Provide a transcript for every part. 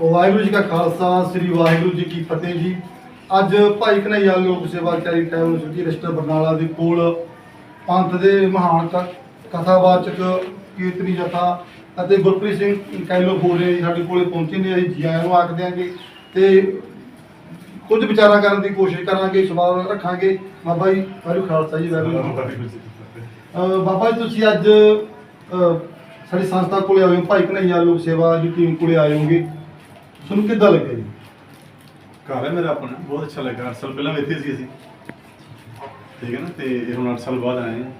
ਵਾਹਿਗੁਰੂ ਜੀ ਕਾ ਖਾਲਸਾ ਸ੍ਰੀ ਵਾਹਿਗੁਰੂ ਜੀ ਕੀ ਫਤਿਹ ਜੀ। ਅੱਜ ਭਾਈ ਕਨਈਆ ਲੋਕ ਸੇਵਾ ਚੈਰੀਟੇਬਲ ਯੂਨੀਵਰਸਿਟੀ ਰਜਿਸਟਰ ਬਰਨਾਲਾ ਦੇ ਕੋਲ ਪੰਥ ਦੇ ਮਹਾਨ ਕਥਾਵਾਚਕ ਕੀਰਤਨੀ ਜਥਾ ਅਤੇ ਗੁਰਪ੍ਰੀਤ ਸਿੰਘ ਕੈਲੋ ਬੋਲੇ ਸਾਡੇ ਕੋਲੇ ਪਹੁੰਚੇ ਨੇ ਅਸੀਂ ਜੀ ਆਇਆਂ ਨੂੰ ਆਖ ਦਿਆਂਗੇ ਤੇ ਕੁਝ ਵਿਚਾਰਾਂ ਕਰਨ ਦੀ ਕੋਸ਼ਿਸ਼ ਕਰਾਂਗੇ ਸਵਾਲ ਰੱਖਾਂਗੇ। ਬਾਬਾ ਜੀ ਵਾਹਿਗੁਰੂ ਖਾਲਸਾ ਜੀ ਵਾਹਿਗੁਰੂ ਬਾਬਾ ਜੀ ਤੁਸੀਂ ਅੱਜ ਸਾਡੀ ਸੰਸਥਾ ਕੋਲੇ ਆਏ ਹੋ ਭਾਈ ਕਨਈਆ ਲੋਕ ਸੇਵਾ ਦੀ ਟੀਮ ਕੋਲੇ ਆਏ ਹੋਗੇ। ਤੁਹਾਨੂੰ ਕਿੱਦਾਂ ਲੱਗਿਆ ਜੀ? ਘਰ ਹੈ ਮੇਰਾ ਆਪਣਾ, ਬਹੁਤ ਅੱਛਾ ਲੱਗਾ। 8 ਸਾਲ ਪਹਿਲਾਂ ਵੀ ਇੱਥੇ ਸੀ ਅਸੀਂ। ਠੀਕ ਹੈ ਨਾ? ਤੇ ਇਹ ਹੁਣ 8 ਸਾਲ ਬਾਅਦ ਆਏ ਹਾਂ,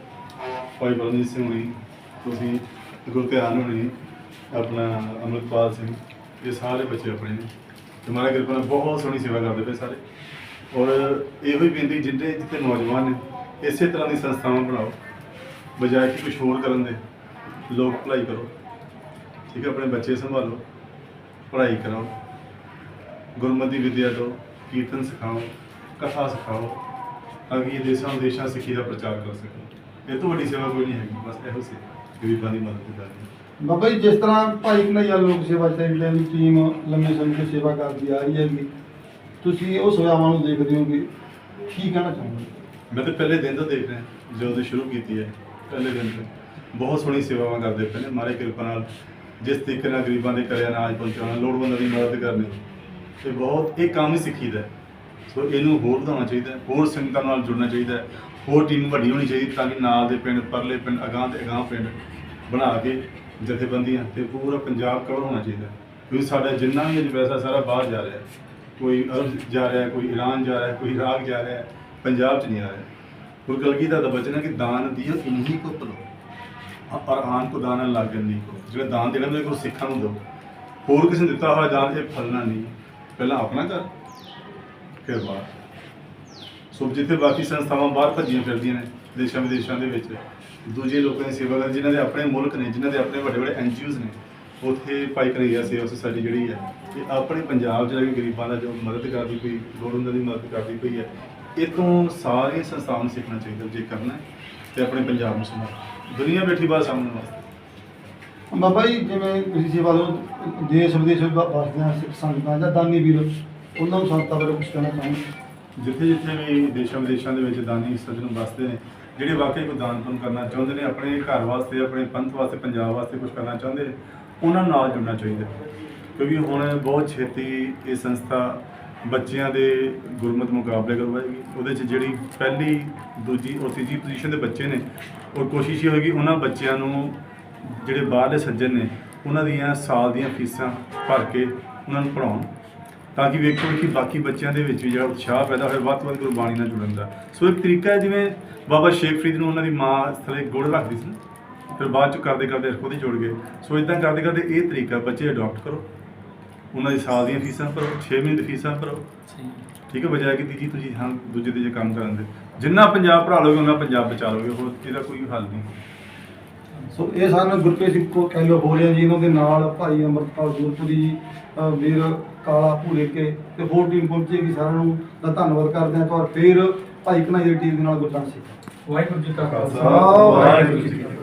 ਭਾਈ ਬਲਜੀਤ ਸਿੰਘ ਹੋਣੀ, ਤੁਸੀਂ ਗੁਰਧਿਆਨ ਹੋਣੀ, ਆਪਣਾ ਅੰਮ੍ਰਿਤਪਾਲ ਸਿੰਘ, ਇਹ ਸਾਰੇ ਬੱਚੇ ਆਪਣੇ ਨੇ। ਤੇ ਮਾਰਾ ਕਿਰਪਾ ਨਾਲ ਬਹੁਤ ਸੋਹਣੀ ਸੇਵਾ ਕਰਦੇ ਪਏ ਸਾਰੇ। ਔਰ ਇਹੋ ਹੀ ਬੇਨਤੀ ਜਿੰਨੇ ਜਿੱਥੇ ਨੌਜਵਾਨ ਨੇ, ਇਸੇ ਤਰ੍ਹਾਂ ਦੀ ਸੰਸਥਾਵਾਂ ਬਣਾਓ, ਬਜਾਏ ਕਿ ਕੁਝ ਹੋਰ ਕਰਨ ਦੇ। ਲੋਕ ਭਲਾਈ ਕਰੋ। ਠੀਕ ਹੈ? ਆਪਣੇ ਬੱਚੇ ਸੰਭਾਲੋ। ਪੜ੍ਹਾਈ ਕਰਾਓ ਗੁਰਮਤਿ ਵਿਦਿਆ ਦਿਓ ਕੀਰਤਨ ਸਿਖਾਓ ਕਥਾ ਸਿਖਾਓ ਤਾਂ ਕਿ ਇਹ ਦੇਸ਼ਾਂ ਵਿਦੇਸ਼ਾਂ ਸਿੱਖੀ ਦਾ ਪ੍ਰਚਾਰ ਕਰ ਸਕੋ ਇਹ ਤੋਂ ਵੱਡੀ ਸੇਵਾ ਕੋਈ ਨਹੀਂ ਹੈਗੀ ਬਸ ਇਹੋ ਸੀ ਗਰੀਬਾਂ ਦੀ ਮਦਦ ਕਰਨੀ। ਬਾਬਾ ਜੀ ਜਿਸ ਤਰ੍ਹਾਂ ਭਾਈ ਕਨਈਆ ਲੋਕ ਸੇਵਾ ਚੈਰੀਟੇਬਲ ਦੀ ਟੀਮ ਲੰਮੇ ਸਮੇਂ ਤੋਂ ਸੇਵਾ ਕਰਦੀ ਆ ਰਹੀ ਹੈਗੀ ਤੁਸੀਂ ਉਹ ਸੇਵਾਵਾਂ ਨੂੰ ਦੇਖਦੇ ਹੋਗੇ ਕੀ ਕਹਿਣਾ ਚਾਹੁੰਦੇ ਮੈਂ ਤਾਂ ਪਹਿਲੇ ਦਿਨ ਤੋਂ ਦੇਖ ਰਿਹਾ ਜਦੋਂ ਤੋਂ ਸ਼ੁਰੂ ਕੀਤੀ ਹੈ ਪਹਿਲੇ ਦਿਨ ਤੋਂ। ਬਹੁਤ ਸੋਹਣੀ ਸੇਵਾਵਾਂ ਕਰਦੇ ਪਏ ਨੇ ਮਾਰੇ ਕਿਰਪਾ ਨਾਲ ਜਿਸ ਤਰੀਕੇ ਨਾਲ ਗਰੀਬਾਂ ਦੇ ਘਰੇ ਅਨਾਜ ਪਹੁੰਚਾਉਣਾ, ਲੋੜਵੰਦਾਂ ਦੀ ਮਦਦ ਕਰਨੀ, ਤੇ ਬਹੁਤ ਇਹ ਕੰਮ ਹੀ ਸਿੱਖੀਦਾ ਹੈ। ਸੋ ਇਹਨੂੰ ਹੋਰ ਵਧਾਉਣਾ ਚਾਹੀਦਾ ਹੋਰ ਸੰਗਤਾਂ ਨਾਲ ਜੁੜਨਾ ਚਾਹੀਦਾ ਹੋਰ ਟੀਮ ਵੱਡੀ ਹੋਣੀ ਚਾਹੀਦੀ ਤਾਂ ਕਿ ਨਾਲ ਦੇ ਪਿੰਡ, ਪਰਲੇ ਪਿੰਡ, ਅਗਾਂਹ ਤੇ ਅਗਾਂਹ ਪਿੰਡ ਬਣਾ ਕੇ ਜਥੇਬੰਦੀਆਂ ਤੇ ਪੂਰਾ ਪੰਜਾਬ ਕਵਰ ਹੋਣਾ ਚਾਹੀਦਾ ਕਿਉਂਕਿ ਸਾਡਾ ਜਿੰਨਾ ਵੀ ਅੱਜ ਪੈਸਾ ਸਾਰਾ ਬਾਹਰ ਜਾ ਰਿਹਾ ਕੋਈ ਅਰਬ ਜਾ ਰਿਹਾ ਕੋਈ ਈਰਾਨ ਜਾ ਰਿਹਾ ਕੋਈ ਇਰਾਕ ਜਾ ਰਿਹਾ ਪੰਜਾਬ 'ਚ ਨਹੀਂ ਆ ਰਿਹਾ। ਗੁਰੂ ਕਲਗੀਧਰ ਦਾ ਬਚਨ ਹੈ ਕਿ ਦਾਨ ਦਿਓ, ਇਨਹੀ ਕੋ ਪਲੋ ਔਰ ਆਨ ਕੋ ਦਾਨ ਲਾਗਨ ਨਹੀਂ ਕੋ। ਜਿਹੜਾ ਦਾਨ ਦੇਣਾ ਮੇਰੇ ਕੋਲ ਸਿੱਖਾਂ ਨੂੰ ਦਿਓ ਹੋਰ ਕਿਸੇ ਨੂੰ ਦਿੱਤਾ ਹੋਇਆ ਦਾਨ ਇਹ ਫਲਣਾ ਨਹੀਂ। ਪਹਿਲਾਂ ਆਪਣਾ ਕਰ ਫਿਰ ਬਾਹਰ। ਸੋ ਜਿੱਥੇ ਬਾਕੀ ਸੰਸਥਾਵਾਂ ਬਾਹਰ ਭੱਜੀਆਂ ਫਿਰਦੀਆਂ ਨੇ, ਦੇਸ਼ਾਂ ਵਿਦੇਸ਼ਾਂ ਦੇ ਵਿੱਚ, ਦੂਜੇ ਲੋਕਾਂ ਦੀ ਸੇਵਾ ਕਰਨ, ਜਿਨ੍ਹਾਂ ਦੇ ਆਪਣੇ ਮੁਲਕ ਨੇ, ਜਿਨ੍ਹਾਂ ਦੇ ਆਪਣੇ ਵੱਡੇ ਵੱਡੇ ਐਨਜੀਓਜ਼ ਨੇ, ਉੱਥੇ ਭਾਈ ਕਨਈਆ ਸੇਵਾ ਸੁਸਾਇਟੀ ਜਿਹੜੀ ਹੈ, ਇਹ ਆਪਣੇ ਪੰਜਾਬ 'ਚ ਰਹਿ ਕੇ ਗਰੀਬਾਂ ਦਾ ਜੋ ਮਦਦ ਕਰਦੀ ਪਈ ਲੋੜਵੰਦਾਂ ਦੀ ਮਦਦ ਕਰਦੀ ਪਈ ਹੈ ਇਹ ਤੋਂ ਸਾਰੀਆਂ ਸੰਸਥਾਵਾਂ ਨੂੰ ਸਿੱਖਣਾ ਚਾਹੀਦਾ, ਜੇ ਕਰਨਾ ਹੈ, ਤੇ ਆਪਣੇ ਪੰਜਾਬ ਨੂੰ ਸੰਭਾਲ ਦੁਨੀਆ ਬੈਠੀ ਬਾਤ ਸਾਹਮਣੇ ਵਾਸਤੇ ਬਾਬਾ ਜੀ ਜਿਵੇਂ ਤੁਸੀਂ ਸੇਵਾ ਲੋ ਦੇਸ਼ ਵਿਦੇਸ਼ ਵਿੱਚ ਵਸਦੀਆਂ ਸਿੱਖ ਸੰਗਤਾਂ ਜਾਂ ਦਾਨੀ ਵੀਰ ਉਹਨਾਂ ਨੂੰ ਸੰਸਥਾ ਬਾਰੇ ਕੁਝ ਕਹਿਣਾ ਚਾਹੁੰਦੇ ਜਿੱਥੇ ਜਿੱਥੇ ਵੀ ਦੇਸ਼ਾਂ ਵਿਦੇਸ਼ਾਂ ਦੇ ਵਿੱਚ ਦਾਨੀ ਸੱਜਣ ਵਸਦੇ ਨੇ ਜਿਹੜੇ ਵਾਕਈ ਕੋਈ ਦਾਨ ਪੁੰਨ ਕਰਨਾ ਚਾਹੁੰਦੇ ਨੇ ਆਪਣੇ ਘਰ ਵਾਸਤੇ ਆਪਣੇ ਪੰਥ ਵਾਸਤੇ ਪੰਜਾਬ ਵਾਸਤੇ ਕੁਝ ਕਰਨਾ ਚਾਹੁੰਦੇ ਨੇ ਉਹਨਾਂ ਨਾਲ ਜੁੜਨਾ ਚਾਹੀਦਾ। ਕਿਉਂਕਿ ਹੁਣ ਬਹੁਤ ਛੇਤੀ ਇਹ ਸੰਸਥਾ ਬੱਚਿਆਂ ਦੇ ਗੁਰਮਤ ਮੁਕਾਬਲੇ ਕਰਵਾਏਗੀ। ਉਹਦੇ 'ਚ ਜਿਹੜੀ ਪਹਿਲੀ, ਦੂਜੀ ਔਰ ਤੀਜੀ ਪੋਜੀਸ਼ਨ ਦੇ ਬੱਚੇ ਨੇ, ਔਰ ਕੋਸ਼ਿਸ਼ ਇਹ ਹੋਏਗੀ ਉਹਨਾਂ ਬੱਚਿਆਂ ਨੂੰ ਜਿਹੜੇ ਬਾਹਰਲੇ ਸੱਜਣ ਨੇ, ਉਹਨਾਂ ਦੀਆਂ ਸਾਲ ਦੀਆਂ ਫੀਸਾਂ ਭਰ ਕੇ ਉਹਨਾਂ ਨੂੰ ਪੜਾਉਣ ਤਾਂ ਕਿ ਵੇਖੋ ਕਿ ਬਾਕੀ ਬੱਚਿਆਂ ਦੇ ਵਿੱਚ ਵੀ ਜਿਹੜਾ ਉਤਸ਼ਾਹ ਪੈਦਾ ਹੋਏ ਵੱਧ ਤੋਂ ਵੱਧ ਗੁਰਬਾਣੀ ਨਾਲ ਜੁੜਨ ਦਾ। ਸੋ ਇੱਕ ਤਰੀਕਾ ਹੈ, ਜਿਵੇਂ ਬਾਬਾ ਸ਼ੇਖ ਫਰੀਦ ਨੂੰ ਉਹਨਾਂ ਦੀ ਮਾਂ ਥਲੇ ਗੁੜ ਰੱਖਦੀ ਸੀ ਫਿਰ ਬਾਅਦ ਚ ਕਰਦੇ ਕਰਦੇ ਖੁਦ ਹੀ ਜੁੜ ਗਏ। ਸੋ ਇਦਾਂ ਕਰਦੇ ਕਰਦੇ ਇਹ ਤਰੀਕਾ ਬੱਚੇ ਅਡਾਪਟ ਕਰੋ। ਉਹਨਾਂ ਦੀ ਸਾਲ ਦੀਆਂ ਫੀਸਾਂ ਭਰੋ 6 ਮਹੀਨੇ ਦੀ ਫੀਸਾਂ ਭਰੋ। ਠੀਕ ਹੈ ਬਜਾਏ ਕਿ ਤੀਜੀ ਤੁਸੀਂ ਹਾਂ ਦੂਜੇ ਤੀਜੇ ਕੰਮ ਕਰਨ ਦੇ। ਜਿੰਨਾ ਪੰਜਾਬ ਪੜ੍ਹਾ ਲਓਗੇ ਉਹਨਾਂ ਪੰਜਾਬ ਬਚਾ ਲਓਗੇ ਹੋਰ ਇਹਦਾ ਕੋਈ ਹੱਲ ਨਹੀਂ। ਸੋ ਇਹ ਸਨ ਗੁਰਪ੍ਰੀਤ ਸਿੰਘ ਕੋ ਕੈਲੋ ਬੋਲਿਆ ਜੀ ਇਹਨਾਂ ਦੇ ਨਾਲ ਭਾਈ ਅਮਰਪਾਲ ਗੁਰਪੁਰੀ ਜੀ ਵੀਰ ਕਾਲਾ ਭੂਲੇ ਕੇ ਤੇ ਹੋਰ ਟੀਮ ਪਹੁੰਚੇਗੀ ਸਾਰਿਆਂ ਨੂੰ ਦਾ ਧੰਨਵਾਦ ਕਰਦੇ ਹਾਂ। ਤਾਂ ਫੇਰ ਭਾਈ ਕਨਾਈ ਦੀ ਟੀਮ ਦੇ ਨਾਲ ਗੁਰਦਾਸ ਸਿੰਘ। ਵਾਹਿਗੁਰੂ ਜੀ ਕਾ ਖਾਲਸਾ ਖਾਲਸਾ, ਵਾਹਿਗੁਰੂ ਜੀ ਕੀ ਫਤਿਹ।